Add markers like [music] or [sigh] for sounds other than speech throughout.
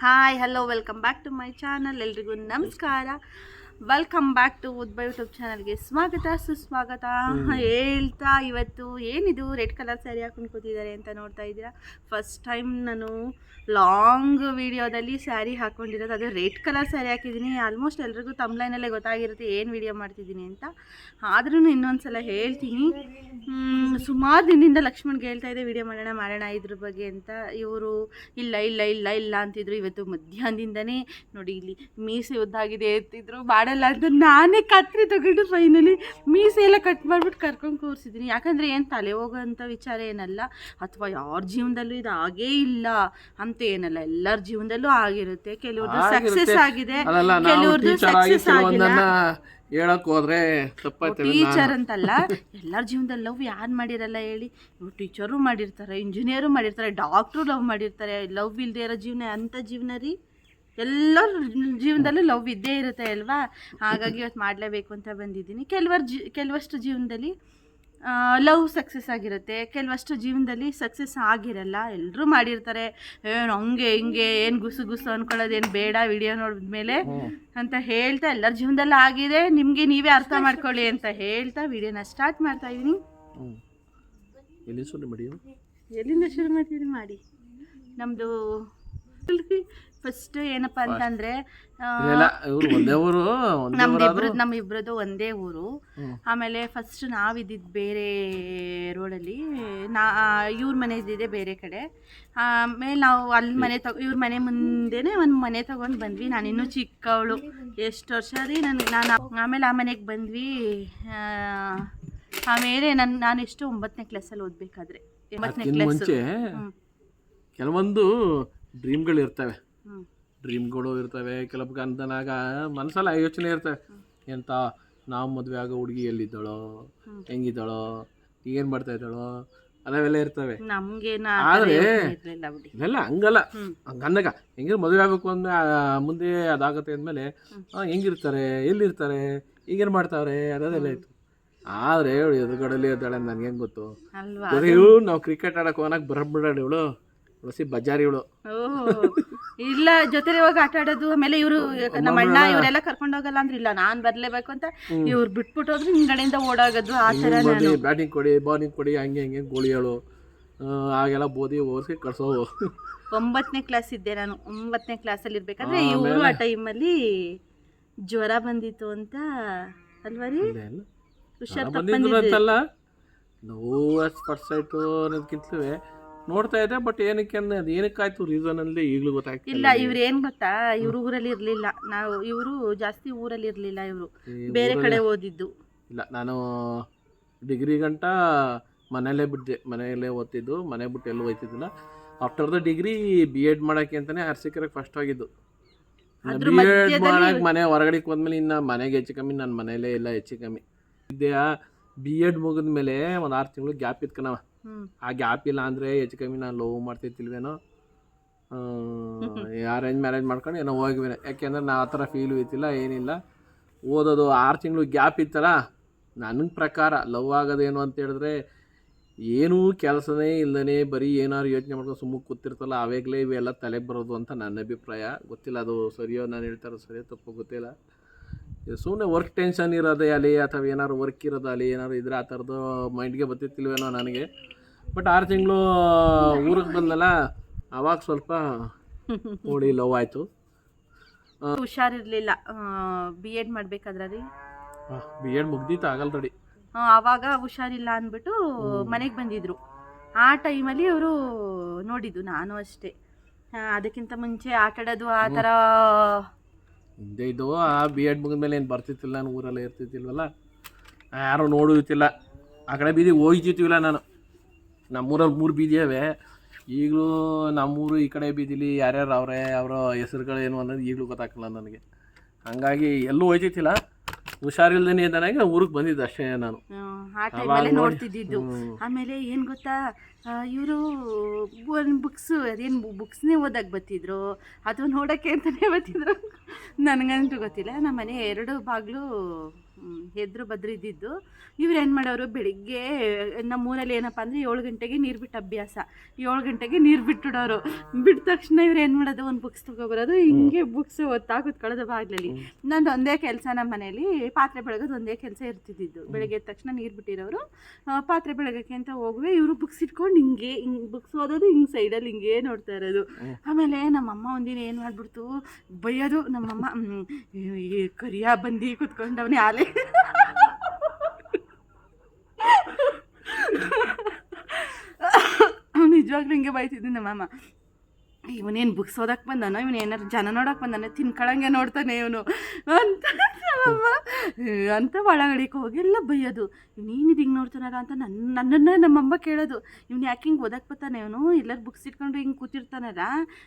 Hi hello welcome back to my channel ಎಲ್ರಿಗೂ ನಮಸ್ಕಾರ. Welcome back to ಉದ್ಬೈ YouTube ಚಾನಲ್ಗೆ ಸ್ವಾಗತ ಸುಸ್ವಾಗತ. ಹೇಳ್ತಾ ಇವತ್ತು ಏನಿದು ರೆಡ್ ಕಲರ್ ಸ್ಯಾರಿ ಹಾಕೊಂಡು ಕೂತಿದ್ದಾರೆ ಅಂತ ನೋಡ್ತಾ ಇದ್ದೀರಾ? ಫಸ್ಟ್ ಟೈಮ್ ನಾನು ಲಾಂಗ್ ವಿಡಿಯೋದಲ್ಲಿ ಸ್ಯಾರಿ ಹಾಕ್ಕೊಂಡಿರೋದು ಅದು ರೆಡ್ ಕಲರ್ ಸ್ಯಾರಿ ಹಾಕಿದ್ದೀನಿ. ಆಲ್ಮೋಸ್ಟ್ ಎಲ್ರಿಗೂ ತಮ್ಲೈನಲ್ಲೇ ಗೊತ್ತಾಗಿರುತ್ತೆ ಏನು ವಿಡಿಯೋ ಮಾಡ್ತಿದ್ದೀನಿ ಅಂತ. ಆದ್ರೂ ಇನ್ನೊಂದು ಸಲ ಹೇಳ್ತೀನಿ ಸುಮಾರು ದಿನದಿಂದ ಲಕ್ಷ್ಮಣ್ಗೆ ಹೇಳ್ತಾ ಇದ್ದೆ ವಿಡಿಯೋ ಮಾಡೋಣ ಮಾಡೋಣ ಇದ್ರ ಬಗ್ಗೆ ಅಂತ. ಇವರು ಇಲ್ಲ ಇಲ್ಲ ಇಲ್ಲ ಇಲ್ಲ ಅಂತಿದ್ರು. ಇವತ್ತು ಮಧ್ಯಾಹ್ನದಿಂದನೇ ನೋಡಿ ಇಲ್ಲಿ ಮೀಸೆ ಉದ್ದಾಗಿದೆ ಎತ್ತಿದ್ರು ಮಾಡಲ್ಲ ಅಂತ ನಾನೇ ಕತ್ರಿ ತಗೊಂಡು ಫೈನಲಿ ಮೀಸೆ ಎಲ್ಲ ಕಟ್ ಮಾಡಿಬಿಟ್ಟು ಕರ್ಕೊಂಡು ಕೂರಿಸಿದ್ದೀನಿ. ಯಾಕಂದರೆ ಏನು ತಲೆ ಹೋಗೋಂಥ ವಿಚಾರ ಏನಲ್ಲ. ಅಥವಾ ಯಾರ ಜೀವನದಲ್ಲೂ ಇದು ಆಗೇ ಇಲ್ಲ ಅಂತ ಏನಲ್ಲ. ಎಲ್ಲರ ಜೀವನದಲ್ಲೂ ಆಗಿರುತ್ತೆ. ಕೆಲವ್ರದ್ದು ಸಕ್ಸಸ್ ಆಗಿದೆ. ಕೆಲವ್ರದ್ದು ಸಕ್ಸಸ್ ಆಗಿಲ್ಲ. ಹೇಳಕ್ ಹೋದ್ರೆ ಟೀಚರ್ ಅಂತಲ್ಲ, ಎಲ್ಲರ ಜೀವನದಲ್ಲಿ ಲವ್ ಯಾರು ಮಾಡಿರಲ್ಲ ಹೇಳಿ. ಟೀಚರು ಮಾಡಿರ್ತಾರೆ, ಇಂಜಿನಿಯರು ಮಾಡಿರ್ತಾರೆ, ಡಾಕ್ಟ್ರು ಲವ್ ಮಾಡಿರ್ತಾರೆ. ಲವ್ ಇಲ್ಲದೆ ಇರೋ ಜೀವನ ಅಂತ ಜೀವನ ರೀ? ಎಲ್ಲರ ಜೀವನದಲ್ಲೂ ಲವ್ ಇದ್ದೇ ಇರುತ್ತೆ ಅಲ್ವಾ? ಹಾಗಾಗಿ ಇವತ್ತು ಮಾಡಲೇಬೇಕು ಅಂತ ಬಂದಿದ್ದೀನಿ. ಕೆಲವರ್ ಜಿ, ಕೆಲವಷ್ಟು ಜೀವನದಲ್ಲಿ ಲವ್ ಸಕ್ಸಸ್ ಆಗಿರುತ್ತೆ. ಕೆಲವಷ್ಟು ಜೀವನದಲ್ಲಿ ಸಕ್ಸಸ್ ಆಗಿರಲ್ಲ. ಎಲ್ಲರೂ ಮಾಡಿರ್ತಾರೆ. ಏನು ಹಂಗೆ ಹಿಂಗೆ ಏನು ಗುಸು ಗುಸು ಅನ್ಕೊಳ್ಳೋದೇನು ಬೇಡ ವಿಡಿಯೋ ನೋಡಿದ ಮೇಲೆ ಅಂತ ಹೇಳ್ತಾ ಎಲ್ಲರ ಜೀವನದಲ್ಲಿ ಆಗಿದೆ. ನಿಮಗೆ ನೀವೇ ಅರ್ಥ ಮಾಡ್ಕೊಳ್ಳಿ ಅಂತ ಹೇಳ್ತಾ ವಿಡಿಯೋನ ಸ್ಟಾರ್ಟ್ ಮಾಡ್ತಾ ಇದ್ದೀನಿ ಎಲ್ಲಿಂದ ಶುರು ಮಾಡ್ತೀರಿ ಮಾಡಿ. ನಮ್ಮದು ಫಸ್ಟ್ ಏನಪ್ಪ ಅಂತಂದ್ರೆ ಒಂದೇ ಊರು ನಮ್ದಿಬ್ರು ಒಂದೇ ಊರು. ಆಮೇಲೆ ಫಸ್ಟ್ ನಾವಿದ್ದಿದ್ದು ಬೇರೆ ರೋಡಲ್ಲಿ ನಾ ಇವ್ರ ಮನೆ ಇದ್ದಿದ್ದೆ ಬೇರೆ ಕಡೆ. ಆಮೇಲೆ ನಾವು ಅಲ್ಲಿ ಮನೆ ತಗೊ ಇವ್ರ ಮನೆ ಮುಂದೆನೆ ಒಂದು ಮನೆ ತಗೊಂಡ್ ಬಂದ್ವಿ. ನಾನಿನ್ನೂ ಚಿಕ್ಕವಳು. ಎಷ್ಟು ವರ್ಷ ರೀ ನನಗೆ ನಾನು ಆಮೇಲೆ ಆ ಮನೆಗೆ ಬಂದ್ವಿ. ಆಮೇಲೆ ನನ್ನ ನಾನು ಎಷ್ಟು ಒಂಬತ್ತನೇ ಕ್ಲಾಸಲ್ಲಿ ಓದ್ಬೇಕಾದ್ರೆ. ಒಂಬತ್ತನೇ ಕ್ಲಾಸ್ ಕೆಲವೊಂದು ಡ್ರೀಮ್ಗಳು ಇರ್ತವೆ. ಡ್ರೀಮ್ಗಳು ಇರ್ತವೆ ಕೆಲವು ಗಂಧನಾಗ ಮನಸ್ಸಲ್ಲ ಯೋಚನೆ ಇರ್ತವೆ. ಎಂತ ನಾವು ಮದುವೆ ಆಗೋ ಹುಡುಗಿ ಎಲ್ಲಿದ್ದಾಳೋ. ಹೆಂಗಿದ್ದಾಳೋ ಏನು ಮಾಡ್ತಾ ಇದ್ದಾಳೋ ಅದಾವೆಲ್ಲ ಇರ್ತವೆ. ಆದ್ರೆ- ಇವೆಲ್ಲ ಹಂಗಲ್ಲ. ಹಂಗಂದಾಗ ಹೆಂಗಿರೋ ಮದುವೆ ಆಗಬೇಕು ಅಂದ್ರೆ ಮುಂದೆ ಅದಾಗತ್ತೆ ಅಂದಮೇಲೆ ಹೆಂಗಿರ್ತಾರೆ ಎಲ್ಲಿರ್ತಾರೆ ಈಗೇನು ಮಾಡ್ತಾವ್ರೆ ಅನ್ನೋದೆಲ್ಲ ಇತ್ತು. ಆದ್ರೆ ಇವಳು ಇದ್ದಾಳೆ ನನ್ಗೆ ಹೆಂಗ್ ಗೊತ್ತು? ನಾವು ಕ್ರಿಕೆಟ್ ಆಡಕ್ ಹೋಗಕ್ ಬರಬಿಡಾಳ ಇವಳು. ಹೊಸಿ ಬಜಾರಿ ಇವಳು ಓಹ್. ಇಲ್ಲ ಜೊತೆಲಿ ಇವಾಗ ಆಟ ಆಡೋದು ಆಮೇಲೆ ಇವರು ನಮ್ಮ ಅಣ್ಣ ಇವರೆಲ್ಲ ಕರ್ಕೊಂಡು ಹೋಗಲ್ಲ ಅಂದ್ರೆ ಇಲ್ಲ ನಾನ್ ಬರ್ಲೇಬೇಕು ಅಂತ ಇವ್ರು ಬಿಟ್ಬಿಟ್ಟು ಹೋದ್ರೆ ಹಿಂಗಡೆಯಿಂದ ಓಡಾಗೋದು ಆ ಬಂದು ನಾನು. ಬ್ಯಾಟಿಂಗ್ ಕೊಡಿ ಬೌಲಿಂಗ್ ಕೊಡಿ ಹಂಗೆ ಹಂಗೆ ಗೋಳಿ ಹೇಳು. ಆಗೆಲ್ಲ ಬೋದಿ ಓದಿಸಿ ಕಳ್ಸೋವು ಒಂಬತ್ತನೇ ಕ್ಲಾಸ್ ಇದ್ದೆ ನಾನು. ಒಂಬತ್ತನೇ ಕ್ಲಾಸಲ್ಲಿ ಇರ್ಬೇಕಾದ್ರೆ ಇವರು ಆ ಟೈಮಲ್ಲಿ ಜ್ವರ ಬಂದಿತ್ತು ಅಂತ ಅಲ್ವಾ ರೀ? ಹುಷಾರ್ ಅಂತಲ್ಲ. ನೋವು ಆಯಿತು ಅನ್ನೋದಕ್ಕಿಂತಲೂ ನೋಡ್ತಾ ಇದ್ದೆ ಬಟ್ ಏನಕ್ಕೆ ಅಂದ್ರೆ ಅದು ಏನಕ್ಕಾಯ್ತು ರೀಸನ್ ಅಲ್ಲಿ ಈಗಲೂ ಗೊತ್ತಾಗ್ತಿಲ್ಲ ಇಲ್ಲ ಇವ್ರು ಏನ್ ಗೊತ್ತಾ? ಇವ್ರ ಊರಲ್ಲಿ ಇರ್ಲಿಲ್ಲ. ನಾವು ಇವರು ಜಾಸ್ತಿ ಊರಲ್ಲಿ ಇರ್ಲಿಲ್ಲ ಇವರು. ಬೇರೆ ಕಡೆ ಓದಿದ್ದು. ಇಲ್ಲ ನಾನು ಡಿಗ್ರಿ ಗಂಟ ಮನೆಯಲ್ಲೇ ಬಿಟ್ಟಿದ್ದೆ ಮನೆಯಲ್ಲೇ ಓದ್ತಿದ್ದು ಮನೆ ಬಿಟ್ಟು ಎಲ್ಲೂ ಓದ್ತಿದ್ದಿಲ್ಲ after the degree B Ed ಮಾಡೋಕ್ಕೆ ಅಂತಲೇ ಅರ್ಸಿಕರಿಗೆ ಫಸ್ಟ್ ಆಗಿದ್ದು ಅದ್ರ ಬಿ ಎಡ್ ಮಾಡಕ್ಕೆ ಮನೆ ಹೊರಗಡೆ ಹೋದ್ಮೇಲೆ ಇನ್ನು ಮನೆಗೆ ಹೆಚ್ಚು ಕಮ್ಮಿ ನಾನು ಮನೆಯಲ್ಲೇ ಇಲ್ಲ ಹೆಚ್ಚು ಕಮ್ಮಿ. ಇದೆಯಾ? ಬಿ ಎಡ್ ಮುಗಿದ್ಮೇಲೆ ಒಂದು ಆರು ತಿಂಗಳು ಗ್ಯಾಪ್ ಹ್ಮ್ ಆ ಗ್ಯಾಪ್ ಇಲ್ಲ ಅಂದ್ರೆ ಹೆಚ್ಚು ಕಮ್ಮಿ ನಾನು ಲವ್ ಮಾಡ್ತಿರ್ತಿಲ್ವೇನೋ? ಅರೇಂಜ್ ಮ್ಯಾರೇಜ್ ಮಾಡ್ಕೊಂಡು ಏನೋ ಹೋಗಿವೇನೆ. ಯಾಕೆಂದ್ರೆ ನಾ ಆ ಥರ ಫೀಲ್ ಇತ್ತಿಲ್ಲ ಏನಿಲ್ಲ. ಓದೋದು ಆರು ತಿಂಗಳು ಗ್ಯಾಪ್ ಇತ್ತಲ್ಲ ನನ್ನ ಪ್ರಕಾರ ಲವ್ ಆಗೋದೇನು ಅಂತ ಹೇಳಿದ್ರೆ ಏನೂ ಕೆಲಸನೇ ಇಲ್ಲದೇ ಬರೀ ಏನಾದ್ರು ಯೋಚನೆ ಮಾಡ್ಕೊಂಡು ಸುಮ್ಮನೆ ಕೂತಿರ್ತಲ್ಲ ಅವಾಗಲೇ ಇವೆಲ್ಲ ತಲೆಗೆ ಬರೋದು ಅಂತ ನನ್ನ ಅಭಿಪ್ರಾಯ. ಗೊತ್ತಿಲ್ಲ ಅದು ಸರಿಯೋ ನಾನು ಹೇಳ್ತಾರೋ ಸರಿಯೋ ತಪ್ಪು ಗೊತ್ತಿಲ್ಲ. ಸುಮ್ಮನೆ ವರ್ಕ್ ಟೆನ್ಷನ್ ಇರೋದೇ ಅಲ್ಲಿ ಅಥವಾ ಏನಾದ್ರು ವರ್ಕ್ ಇರೋದು ಅಲ್ಲಿ ಏನಾದ್ರು ಇದ್ರೆ ಆ ಥರದ್ದು ಮೈಂಡ್ಗೆ ಬರ್ತಿತ್ತಿಲ್ವೇನೋ ನನಗೆ. ಬಟ್ ಆರು ತಿಂಗಳು ಊರಿಗೆ ಬಂದಲ್ಲ ಅವಾಗ ಸ್ವಲ್ಪ ನೋಡಿ ಲವ್ ಆಯಿತು. ಹುಷಾರಿರ್ಲಿಲ್ಲ. ಬಿ ಎಡ್ ಮಾಡ್ಬೇಕಾದ್ರೆ ರೀ ಬಿ ಎಡ್ ಮುಗ್ದಿತ್ತು ಆಗಲ್ಲ ತಡಿ. ಹಾಂ ಆವಾಗ ಹುಷಾರಿಲ್ಲ ಅಂದ್ಬಿಟ್ಟು ಮನೆಗೆ ಬಂದಿದ್ರು. ಆ ಟೈಮಲ್ಲಿ ಅವರು ನೋಡಿದ್ದು ನಾನು ಅಷ್ಟೇ. ಅದಕ್ಕಿಂತ ಮುಂಚೆ ಆಟ ಆಡೋದು ಆ ಥರ ಹಿಂದೆ ಇದ್ದವು ಆ ಬಿ ಎಡ್ ಮುಗಿದ್ಮೇಲೆ ಏನು ಬರ್ತಿತ್ತಿಲ್ಲ ನಾನು ಊರಲ್ಲೇ ಇರ್ತಿತ್ತಿಲ್ವಲ್ಲ ಯಾರು ನೋಡುತ್ತಿಲ್ಲ. ಆ ಕಡೆ ಬೀದಿ ಹೋಗ್ತಿತ್ತಿಲ್ಲ ನಾನು. ನಮ್ಮೂರಲ್ಲಿ ಮೂರು ಬೀದಿ ಅವೆ ಈಗಲೂ ನಮ್ಮೂರು ಈ ಕಡೆ ಬೀದಿಲಿ ಯಾರ್ಯಾರು ಅವರೇ ಅವರ ಹೆಸರುಗಳೇನು ಅನ್ನೋದು ಈಗಲೂ ಗೊತ್ತಾಗಲ್ಲ ನನಗೆ. ಹಂಗಾಗಿ ಎಲ್ಲೂ ಹೋಯ್ತಿತ್ತಿಲ್ಲ ಹುಷಾರಿಲ್ದೇನೆ ಇದ್ದಾನಾಗ ಊರಿಗೆ ಬಂದಿದ್ದೆ ಅಷ್ಟೇ ನಾನು. ಆ, ಟೈಮಲ್ಲಿ ನೋಡಿ. ನೋಡ್ತಿದ್ದಿದ್ದು. ಆಮೇಲೆ ಏನು ಗೊತ್ತಾ? ಇವರು ಒಂದು ಬುಕ್ಸ್ ಅದೇನು ಬುಕ್ಸ್ನೇ ಓದಕ್ಕೆ ಬತ್ತಿದ್ರು ಅದು ನೋಡೋಕ್ಕೆ ಅಂತಲೇ ಬತ್ತಿದ್ರು ನನಗಂತೂ ಗೊತ್ತಿಲ್ಲ. ನಮ್ಮ ಮನೆ ಎರಡು ಬಾಗಿಲು ಎದ್ರು ಬದ್ರಿದ್ದಿದ್ದು ಇವ್ರು ಏನು ಮಾಡೋರು ಬೆಳಿಗ್ಗೆ ನಮ್ಮ ಊರಲ್ಲಿ ಏನಪ್ಪ ಅಂದರೆ ಏಳು ಗಂಟೆಗೆ ನೀರು ಬಿಟ್ಟು ಅಭ್ಯಾಸ. ಏಳು ಗಂಟೆಗೆ ನೀರು ಬಿಟ್ಬಿಡೋರು. ಬಿಟ್ಟ ತಕ್ಷಣ ಇವ್ರು ಏನು ಮಾಡೋದು? ಒಂದು ಬುಕ್ಸ್ ತಗೋಬರೋದು. ಹಿಂಗೆ ಬುಕ್ಸ್ ಓದ್ತಾ ಕೂತ್ಕೊಳ್ಳೋದು ಬಾಗಿಲಲ್ಲಿ. ನಂದು ಒಂದೇ ಕೆಲಸ ನಮ್ಮ ಮನೇಲಿ. ಪಾತ್ರೆ ಬೆಳಗೋದು ಒಂದೇ ಕೆಲಸ ಇರ್ತಿದ್ದಿದ್ದು. ಬೆಳಗ್ಗೆ ಎದ್ದ ತಕ್ಷಣ ನೀರು ಬಿಟ್ಟಿರೋರು. ಪಾತ್ರೆ ಬೆಳಗಕ್ಕೆ ಅಂತ ಹೋಗುವೆ. ಇವರು ಬುಕ್ಸ್ ಇಟ್ಕೊಂಡು ಹಿಂಗೆ ಹಿಂಗೆ ಬುಕ್ಸ್ ಓದೋದು ಹಿಂಗೆ ಸೈಡಲ್ಲಿ ಹಿಂಗೆ ನೋಡ್ತಾ ಇರೋದು. ಆಮೇಲೆ ನಮ್ಮಮ್ಮ ಒಂದಿನ ಏನು ಮಾಡ್ಬಿಡ್ತು? ಬೈಯೋದು. ನಮ್ಮಮ್ಮ ಕರಿಯ ಬಂದು ಕುತ್ಕೊಂಡವನೇ ಆಲೆ. ನಿಜವಾಗ್ಲೂ ಹಿಂಗೆ ಬೈತಿದ್ದು ನಮ್ಮಮ್ಮ ಇವನೇನು ಬುಕ್ಸ್ ಓದಕ್ಕೆ ಬಂದಾನೋ, ಇವನು ಏನಾರು ಜನ ನೋಡಕ್ಕೆ ಬಂದಾನೆ, ತಿನ್ಕೊಳಂಗೆ ನೋಡ್ತಾನೆ ಇವನು. ಅಂತ ಅಂತ ಒಳಗಡೆಗೆ ಹೋಗಿ ಎಲ್ಲ ಬೈಯೋದು. ಇದು ಹಿಂಗೆ ನೋಡ್ತಾನಲ್ಲ ಅಂತ ನನ್ನ ನನ್ನನ್ನೇ ನಮ್ಮಮ್ಮ ಕೇಳೋದು. ಇವನು ಯಾಕೆ ಹಿಂಗೆ ಓದಕ್ಕೆ ಬರ್ತಾನೆ ಇವನು? ಎಲ್ಲರೂ ಬುಕ್ಸ್ ಇಟ್ಕೊಂಡು ಹಿಂಗೆ ಕೂತಿರ್ತಾನಲ್ಲ.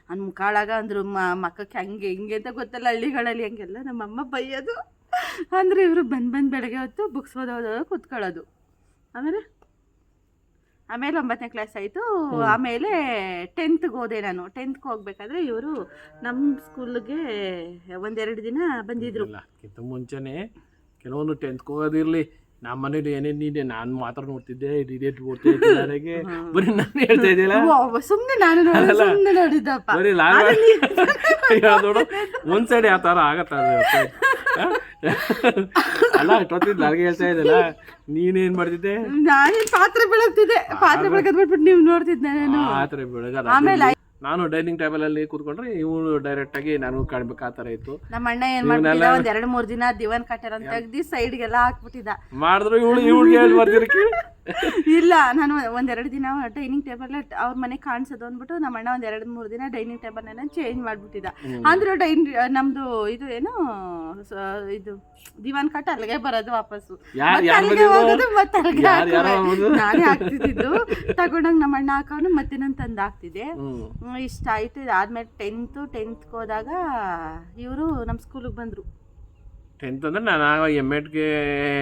ಅವ್ನು ಮುಖಾಳಾಗ ಅಂದರು ಮಕ್ಕಕ್ಕೆ ಹಂಗೆ ಹಿಂಗೆ ಅಂತ ಗೊತ್ತಲ್ಲ ಹಳ್ಳಿಗಳಲ್ಲಿ ಹಂಗೆಲ್ಲ. ನಮ್ಮಮ್ಮ ಬೈಯೋದು. ಅಂದರೆ ಇವರು ಬಂದು ಬಂದು ಬೆಳಗ್ಗೆ ಹೊತ್ತು ಬುಕ್ಸ್ ಓದೋದು ಕುತ್ಕೊಳ್ಳೋದು. ಆಮೇಲೆ? ಆಮೇಲೆ ಒಂಬತ್ತನೇ ಕ್ಲಾಸ್ ಆಯಿತು. ಆಮೇಲೆ ಟೆಂತ್ಗೆ ಹೋದೆ ನಾನು. ಟೆಂತ್ಗೆ ಹೋಗ್ಬೇಕಾದ್ರೆ ಇವರು ನಮ್ಮ ಸ್ಕೂಲ್ಗೆ ಒಂದೆರಡು ದಿನ ಬಂದಿದ್ರು. ಅದಕ್ಕಿಂತ ಮುಂಚೆನೆ ಕೆಲವೊಂದು ಟೆಂತ್ಗೆ ಹೋಗೋದಿರ್ಲಿ ನಮ್ಮ ಮನೇಲಿ ಏನೇನಿದೆ ನಾನು ಮಾತ್ರ ನೋಡ್ತಿದ್ದೆ ಡಿಡೇಟ್ ಓದ್ತಿದ್ದೆ ನನಗೆ. ಬರೀ ನಾನು ಹೇಳ್ತಾ ಇದೆಯಲ್ಲ ಸುಮ್ಮನೆ ನಾನು ಸುಮ್ಮನೆ ನೋಡಿದ್ದಪ್ಪ. ಬರೀ ಲಾಗ [laughs] ನೋಡು. ಒಂದು ಸೈಡ್ ಯಾವ ಥರ ಆಗತ್ತ? [laughs] ಅಲ್ಲ ಅಷ್ಟೊತ್ತಿದ್ದು ನನಗೆ ಹೇಳ್ತಾ ಇದ್ದಲ್ಲ ನೀನೇನ್ ಮಾಡ್ತಿದ್ದೆ? ನಾನೇನ್ ಪಾತ್ರೆ ಬೆಳಗ್ತಿದ್ದೆ. ಪಾತ್ರೆ ಬೆಳಗದ್ ಬಿಟ್ಬಿಟ್ಟು ನೀವು ನೋಡ್ತಿದ್ದೆ ನಾನು. ಪಾತ್ರೆ ಬೆಳಗದ ಆಮೇಲೆ ನಾನು ಡೈನಿಂಗ್ ಟೇಬಲ್ ಅಲ್ಲಿ ಕೂತ್ಕೊಂಡ್ರೆ ಇವನು ಡೈರೆಕ್ಟ್ ಆಗಿ ನಾನು ಕಾಣ್ಬೇಕು ಆ ಇತ್ತು. ನಮ್ಮ ಅಣ್ಣ ಏನ್ ಮಾಡ್ಬಿಟ್ಟಿದ ಒಂದ್ ಎರಡ್ ಮೂರ್ ದಿನ ದಿವಾನ್ ಕಟ್ಟಾರ ಅಂತ ತೆಗ್ದಿ ಸೈಡ್ಗೆಲ್ಲ ಹಾಕ್ಬಿಟ್ಟಿದ್ದ. ಮಾಡಿದ್ರು ಇವಳು ಇವಳಿಗೆ ಹೇಳಿ ಬರ್ತಿರಕ್ಕೆ ಇಲ್ಲ ನಾನು ಒಂದೆರಡು ದಿನ ಡೈನಿಂಗ್ ಟೇಬಲ್ ಅವ್ರ ಮನೆ ಕಾಣಿಸೋದು ಅಂದ್ಬಿಟ್ಟು ನಮ್ಮ ಅಣ್ಣ ಒಂದ್ ಎರಡ್ ಮೂರ್ ದಿನ ಡೈನಿಂಗ್ ಟೇಬಲ್ ಚೇಂಜ್ ಮಾಡ್ಬಿಟ್ಟಿದ್ದ. ಅಂದ್ರೆ ಡೈನ್ ನಮ್ದು ಇದು ಏನು ಇದು ದಿವಾನ್ ಕಟ್ ಅಲ್ಲಿಗೆ ಬರೋದು ವಾಪಸ್ಸು. ಮತ್ತೆ ಯಾರ್ ಅಲ್ಲಿಗೆ ಹೋಗೋದು ಮತ್ತೆ ಅಲ್ಲಿಗೆ ಯಾರ್ ಯಾರೋ ಹಾಕೋದು. ಬಂದು? ನಾನೇ ಹಾಕ್ತಿದ್ದು ತಗೊಂಡಂಗ ನಮ್ಮ ಅಣ್ಣ ಹಾಕೋನು ಮತ್ತೆ ನಾನು ತಂದು ಹಾಕ್ತಿದ್ದೆ. ಇಷ್ಟ ಆಯ್ತು. ಇದಾದ್ಮೇಲೆ ಟೆಂತ್ ಟೆಂತ್ಗೆ ಹೋದಾಗ ಇವರು ನಮ್ಮ ಸ್ಕೂಲಿಗೆ ಬಂದ್ರು. ಟೆಂತ್ ಅಂದ್ರೆ ನಾನು ಎಂ ಎಡ್ಗೆ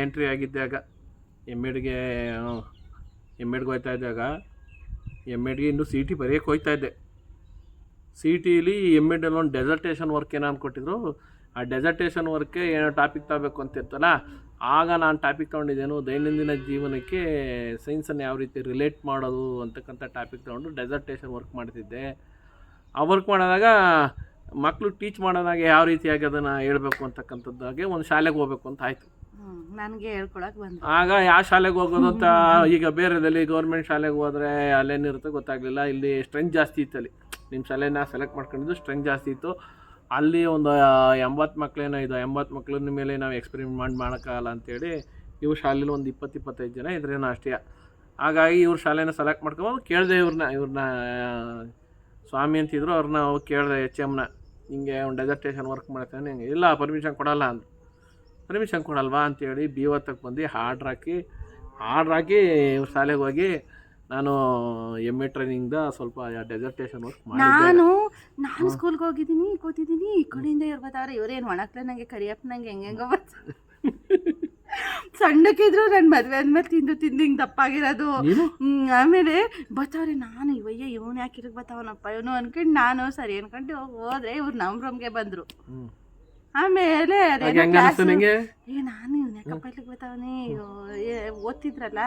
ಎಂಟ್ರಿ ಆಗಿದ್ದಾಗ ಆಗ. ಎಂ ಎಡ್ಗೆ ಎಂ ಎಡ್ಗೆ ಹೋಗ್ತಾ ಇದ್ದಾಗ ಎಂ ಎಡ್ಗೆ ಇನ್ನೂ ಸಿ ಟಿ ಬರೆಯೋಕ್ಕೆ ಹೋಗ್ತಾ ಇದ್ದೆ. ಸಿ ಟಿಲಿ ಎಂ ಎಡಲ್ಲಿ ಒಂದು ಡೆಸರ್ಟೇಷನ್ ವರ್ಕ್ ಏನೋ ಅಂದ್ಕೊಟ್ಟಿದ್ರು ಆ ಡೆಸರ್ಟೇಷನ್ ವರ್ಕೆ ಏನೋ ಟಾಪಿಕ್ ತಗೋಬೇಕು ಅಂತ ಇರ್ತಲ್ಲ ಆಗ ನಾನು ಟಾಪಿಕ್ ತೊಗೊಂಡಿದ್ದೇನು, ದೈನಂದಿನ ಜೀವನಕ್ಕೆ ಸೈನ್ಸನ್ನು ಯಾವ ರೀತಿ ರಿಲೇಟ್ ಮಾಡೋದು ಅಂತಕ್ಕಂಥ ಟಾಪಿಕ್ ತೊಗೊಂಡು ಡೆಸರ್ಟೇಷನ್ ವರ್ಕ್ ಮಾಡ್ತಿದ್ದೆ. ಆ ವರ್ಕ್ ಮಾಡಿದಾಗ ಮಕ್ಕಳು ಟೀಚ್ ಮಾಡೋದಾಗ ಯಾವ ರೀತಿಯಾಗಿ ಅದನ್ನು ಹೇಳ್ಬೇಕು ಅಂತಕ್ಕಂಥದ್ದಾಗೆ ಒಂದು ಶಾಲೆಗೆ ಹೋಗ್ಬೇಕು ಅಂತ ಆಯಿತು. ನನಗೆ ಆಗ ಯಾವ ಶಾಲೆಗೆ ಹೋಗೋದು ಅಂತ ಈಗ ಬೇರೆದಲ್ಲಿ ಗೌರ್ಮೆಂಟ್ ಶಾಲೆಗೆ ಹೋದ್ರೆ ಅಲ್ಲೇನಿರುತ್ತೆ ಗೊತ್ತಾಗ್ಲಿಲ್ಲ. ಇಲ್ಲಿ ಸ್ಟ್ರೆಂತ್ ಜಾಸ್ತಿ ಇತ್ತು ಅಲ್ಲಿ. ನಿಮ್ಮ ಶಾಲೆನ ಸೆಲೆಕ್ಟ್ ಮಾಡ್ಕೊಂಡಿದ್ದು ಸ್ಟ್ರೆಂತ್ ಜಾಸ್ತಿ ಇತ್ತು. ಅಲ್ಲಿ ಒಂದು ಎಂಬತ್ತು ಮಕ್ಳೇನೋ ಇದು, ಎಂಬತ್ತು ಮಕ್ಳನ್ನ ಮೇಲೆ ನಾವು ಎಕ್ಸ್ಪೆರಿಮೆಂಟ್ ಮಾಡಿ, ಮಾಡೋಕ್ಕಾಗಲ್ಲ ಅಂತೇಳಿ ಇವ್ರ ಶಾಲೆಲಿ ಒಂದು ಇಪ್ಪತ್ತು, ಇಪ್ಪತ್ತೈದು ಜನ ಇದ್ರೇನೋ ಅಷ್ಟೇ. ಹಾಗಾಗಿ ಇವ್ರ ಶಾಲೆನ ಸೆಲೆಕ್ಟ್ ಮಾಡ್ಕೊಂಡು ಕೇಳಿದೆ ಇವ್ರನ್ನ ಇವ್ರನ್ನ ಸ್ವಾಮಿ ಅಂತಿದ್ರು ಅವ್ರನ್ನ ಕೇಳಿದೆ ಎಚ್ ಎಮ್ನ ಹಿಂಗೆ ಒಂದು ಡೆಸರ್ಟೇಷನ್ ವರ್ಕ್ ಮಾಡ್ತಾನೆ. ಹಿಂಗೆ ಇಲ್ಲ ಪರ್ಮಿಷನ್ ಕೊಡಲ್ಲ ಅಂದ್ರು. ಪರ್ಮಿಷನ್ ಕೊಡಲ್ವಾ ಅಂತೇಳಿ ಬಿ ಒತ್ತಕ್ಕೆ ಬಂದು ಹಾರ್ಡ್ರ್ ಹಾಕಿ ಹಾರ್ಡ್ರ್ ಹಾಕಿ ಇವ್ರ ಶಾಲೆಗೆ ಹೋಗಿ ನಾನು ಎಂ ಎ ಟ್ರೈನಿಂಗ್ದ ಸ್ವಲ್ಪ ಡೆಸರ್ಟೇಷನ್ ವರ್ಕ್ ನಾನು ನಾನು ಸ್ಕೂಲ್ಗೆ ಹೋಗಿದ್ದೀನಿ ಕೂತಿದ್ದೀನಿ ಈ ಕಡೆಯಿಂದ ಇವ್ರು ಬರ್ತಾವ್ರೆ ಇವ್ರೇನು ಒಣಕ್ಲೆ ನಂಗೆ ಕರಿಯಪ್ಪ ನಂಗೆ ಹೆಂಗೆಂಗೋ ಬರ್ತಾರೆ ಸಣ್ಣಕ್ಕಿದ್ರು ನನ್ನ ಮದುವೆ ಆದ್ಮೇಲೆ ತಿಂದು ತಿಂದು ಹಿಂಗೆ ದಪ್ಪಾಗಿರೋದು. ಆಮೇಲೆ ಬರ್ತಾವ್ರಿ ನಾನು ಇವಯ್ಯ ಇವನು ಯಾಕೆ ಇಲ್ಲಿಗೆ ಬರ್ತಾವನಪ್ಪ ಇವನು ಅನ್ಕೊಂಡು ನಾನು ಸರಿ ಅನ್ಕೊಂಡು ಹೋದ್ರೆ ಇವ್ರು ನಮ್ಮ ರೂಮ್ಗೆ ಬಂದರು. ಆಮೇಲೆ ಏ ನಾನು ಇವ್ನ ಯಾಕಪ್ಪ ಇಲ್ಲಿಗೆ ಬರ್ತಾವನೆ ಓದ್ತಿದ್ರಲ್ಲ?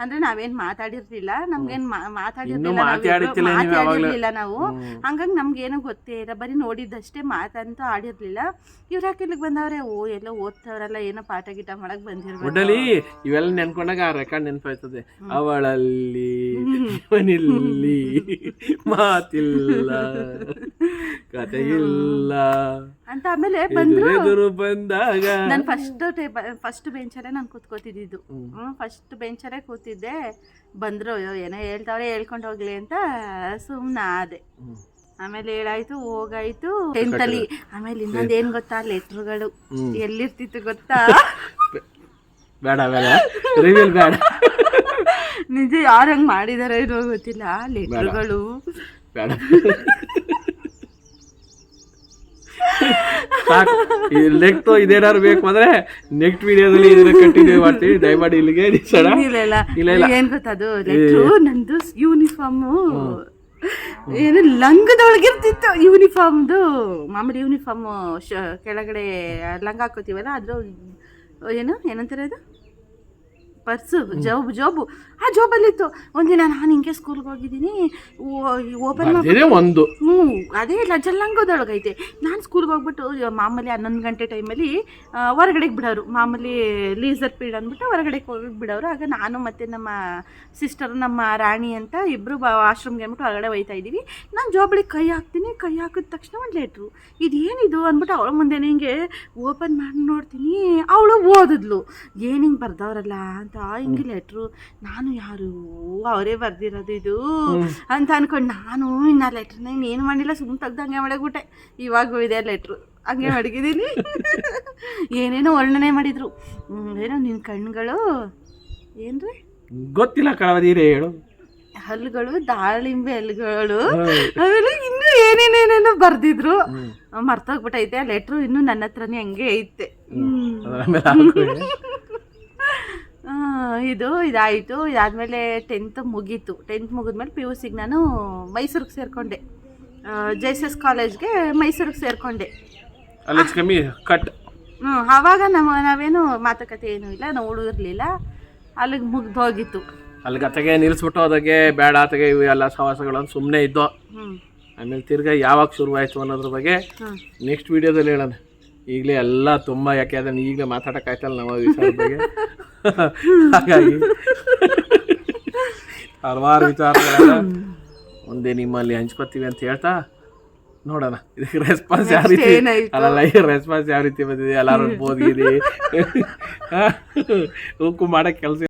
ಅಂದ್ರೆ ನಾವೇನ್ ಮಾತಾಡಿರ್ಲಿಲ್ಲ. ನಮ್ಗೇನ್ ಮಾತಾಡಿರ್ಲಿಲ್ಲ ನೀವು. ಹಂಗಾಗಿ ನಮ್ಗೇನು ಗೊತ್ತೇ ಇಲ್ಲ. ಬರೀ ನೋಡಿದ್ದಷ್ಟೇ ಮಾತಂತೂ ಆಡಿರ್ಲಿಲ್ಲ. ಇವ್ರ ಯಾಕೆ ಇಲ್ಲಿಗೆ ಬಂದವ್ರೆ? ಓ ಎಲ್ಲ ಓದ್ತವ್ರಲ್ಲ ಏನೋ ಪಾಠ ಗೀಟ ಮಾಡಕ್ ಬಂದಿರ್ಬೋದು ಇವೆಲ್ಲ ನೆನ್ಕೊಂಡಾಗ ಆ ರೆಕಾರ್ಡ್ ನೆನಪಾಯ್ತದೆ. ಅವಳಲ್ಲಿ ಮನಿಲ್ಲಿ [laughs] ಮಾತಿಲ್ಲ ಕಥೆಯಿಲ್ಲ. ಅಂತ ಆಮೇಲೆ ಬಂದ್ರು. ಬಂದಾಗ ನಾನು ಫಸ್ಟ್ ಟೇಬಲ್ ಫಸ್ಟ್ ಬೆಂಚಲ್ಲೇ ನಾನು ಕೂತ್ಕೋತಿದ್ದು ಹ್ಮ್. ಫಸ್ಟ್ ಬೆಂಚಲ್ಲೇ ಕೂತಿದ್ದೆ. ಬಂದ್ರು ಅಯ್ಯೋ ಏನೋ ಹೇಳ್ತಾವ್ರೆ ಹೇಳ್ಕೊಂಡು ಹೋಗ್ಲಿ ಅಂತ ಸುಮ್ಮನೆ ಆದೆ. ಆಮೇಲೆ ಹೇಳಾಯ್ತು ಹೋಗಾಯ್ತು. ಟೆಂತಲ್ಲಿ ಆಮೇಲೆ ಇನ್ನೊಂದು ಏನ್ ಗೊತ್ತಾ ಲೆಟ್ರುಗಳು. ಎಲ್ಲಿರ್ತಿತ್ತು ಗೊತ್ತಾ? [laughs] ಬೇಡ ಬೇಡ. ರಿವೀಲ್ ಬೇಡ. [laughs] ನಿಜ ಯಾರು ಹಂಗ್ ಮಾಡಿದಾರೆ ಏನೋ ಗೊತ್ತಿಲ್ಲ ಲೆಟ್ರುಗಳು. ಬೇಡ. [laughs] ಸಾಕು. ಈ ನೆಕ್ಸ್ಟ್ ಇದೇನಾದ್ರು ಬೇಕು ಅಂದ್ರೆ ನೆಕ್ಸ್ಟ್ ವಿಡಿಯೋದಲ್ಲಿ ಇದನ್ನ ಕಂಟಿನ್ಯೂ ಮಾಡ್ತೀವಿ. ದಯಮಾಡಿ ಇಲ್ಲಿಗೆ ನಿಲ್ಸೋಣ ಇಲ್ಲ ಇಲ್ಲ. ಇಲ್ಲ, ಇಲ್ಲ. ಏನ್ ಗೊತ್ತದು ನಂದು ಯೂನಿಫಾರ್ಮು ಏನು ಲಂಗದೊಳಗಿರ್ತಿತ್ತು ಯೂನಿಫಾರ್ಮ್ದು ಮಾಮೂಲಿ ಯೂನಿಫಾರ್ಮ್ ಕೆಳಗಡೆ ಲಂಗ ಹಾಕೋತೀವಲ್ಲ ಅದ್ರ ಏನು ಏನಂತಾರೆ ಅದು? ಪರ್ಸು ಜಾಬ್ ಜಾಬು. ಆ ಜಾಬಲ್ಲಿತ್ತು. ಒಂದಿನ ನಾನು ಹಿಂಗೆ ಸ್ಕೂಲ್ಗೆ ಹೋಗಿದ್ದೀನಿ. ಓಪನ್ ಮಾಡಿ ಒಂದು. ಹ್ಞೂ ಅದೇ ಇಲ್ಲ ಜಲ್ಲಂಗದೊಳಗೈತೆ. ನಾನು ಸ್ಕೂಲ್ಗೆ ಹೋಗ್ಬಿಟ್ಟು ಮಾಮೂಲಿ ಹನ್ನೊಂದು ಗಂಟೆ ಟೈಮಲ್ಲಿ ಹೊರಗಡೆಗೆ ಬಿಡೋರು. ಮಾಮೂಲಿ ಲೀಸರ್ ಪೀಡ್ ಅಂದ್ಬಿಟ್ಟು ಹೊರಗಡೆಗೆ ಹೋಗಿ ಬಿಡೋರು. ಆಗ ನಾನು ಮತ್ತು ನಮ್ಮ ಸಿಸ್ಟರ್ ನಮ್ಮ ರಾಣಿ ಅಂತ ಇಬ್ಬರು ಬ ವಾಶ್ರೂಮ್ಗೆ ಅಂದ್ಬಿಟ್ಟು ಹೊರಗಡೆ ಹೋಯ್ತಾ ಇದ್ದೀವಿ. ನಾನು ಜಾಬಳಿಗೆ ಕೈ ಹಾಕ್ತೀನಿ. ಕೈ ಹಾಕಿದ ತಕ್ಷಣ ಒಂದು ಲೆಟ್ರು ಇದೇನಿದು ಅಂದ್ಬಿಟ್ಟು ಅವಳ ಮುಂದೆ ಹಿಂಗೆ ಓಪನ್ ಮಾಡಿ ನೋಡ್ತೀನಿ. ಅವಳು ಓದಿದ್ಲು. ಏನು ಹಿಂಗೆ ಬರ್ದವ್ರಲ್ಲ ಅಂತ ಹಿಂಗೆ ಲೆಟ್ರು ನಾನು ಯಾರು? ಅವರೇ ಬರ್ದಿರೋದು ಇದು? ಅಂತ ಅನ್ಕೊಂಡು. ನಾನು ಇನ್ನು ಆ ಲೆಟ್ರನ್ನ ಇನ್ನೇನು ಮಾಡಿಲ್ಲ ಸುಮ್ಮನೆ ತೆಗ್ದು ಹಂಗೆ ಮಾಡಾಗ್ಬಿಟ್ಟೆ ಇವಾಗೂ ಇದೆ ಲೆಟ್ರು ಹಂಗೆ ಮಡಗಿದ್ದೀನಿ ಏನೇನೋ ವರ್ಣನೆ ಮಾಡಿದ್ರು. ಏನೋ ನಿನ್ನ ಕಣ್ಗಳು ಏನ್ರಿ? ಗೊತ್ತಿಲ್ಲ ಕಳವದಿರೇ ಹೇಳು. ಹಲ್ಲುಗಳು ದಾಳಿಂಬೆ ಹಲ್ಲುಗಳು. ಆಮೇಲೆ ಇನ್ನೂ ಏನೇನೇನೇನೋ ಬರ್ದಿದ್ರು. ಮರ್ತೋಗ್ಬಿಟ್ಟೈತೆ. ಆ ಲೆಟ್ರು ಇನ್ನೂ ನನ್ನ ಹತ್ರನೇ ಹಂಗೆ ಐತೆ ಹ್ಮ್. ಅದರ ಮೇಲೆ ಹಾಕು. ಆ, ಇದು ಇದಾಯಿತು. ಇದಾದಮೇಲೆ ಟೆಂತ್ ಮುಗೀತು. ಟೆಂತ್ ಮುಗಿದ್ಮೇಲೆ ಪಿ ಯು ಸಿಗೆ ನಾನು ಮೈಸೂರಿಗೆ ಸೇರಿಕೊಂಡೆ. ಜೈಸಸ್ ಕಾಲೇಜ್ಗೆ ಮೈಸೂರಿಗೆ ಸೇರಿಕೊಂಡೆ. ಕಮ್ಮಿ ಕಟ್ ಹ್ಞೂ ಆವಾಗ ನಮ್ಮ ನಾವೇನು ಮಾತುಕತೆ ಏನೂ ಇಲ್ಲ ನಾವು ಹುಡುಗಿರ್ಲಿಲ್ಲ ಅಲ್ಲಿಗೆ ಮುಗ್ದು ಹೋಗಿತ್ತು. ಅಲ್ಲಿಗೆ ಗತೆಗೆ ನಿಲ್ಲಿಸ್ಬಿಟ್ಟು ಅದಕ್ಕೆ ಬೇಡ ಆತಗೆ ಇವು ಎಲ್ಲ ಸವಾಸಗಳು ಸುಮ್ಮನೆ ಇದ್ದೋ. ಆಮೇಲೆ ತಿರ್ಗಾ ಯಾವಾಗ ಶುರುವಾಯಿತು ಅನ್ನೋದ್ರ ಬಗ್ಗೆ ನೆಕ್ಸ್ಟ್ ವಿಡಿಯೋದಲ್ಲಿ ಹೇಳೋಣ. ಈಗಲೇ ಎಲ್ಲ ತುಂಬ ಯಾಕೆ ಅದನ್ನು ಈಗಲೇ ಮಾತಾಡೋಕ್ಕಾಯ್ತಲ್ಲ ನಾವು ಈ ವಿಚಾರದ ಬಗ್ಗೆ. [laughs] ಹಾಗಾಗಿ ಹಲವಾರು ವಿಚಾರ ಒಂದೇ ನಿಮ್ಮಲ್ಲಿ ಹಂಚ್ಕೋತೀವಿ ಅಂತ ಹೇಳ್ತಾ ನೋಡೋಣ. ಇದಕ್ಕೆ ರೆಸ್ಪಾನ್ಸ್ ಯಾವ ರೀತಿ? ಅಲ್ಲ ಅಲ್ಲಲ್ಲ ಈ ರೆಸ್ಪಾನ್ಸ್ ಯಾವ ರೀತಿ ಬಂದಿದೆ? ಎಲ್ಲರೂ ಓದಿರಿ ಉಕ್ಕು ಮಾಡೋ ಕೆಲಸ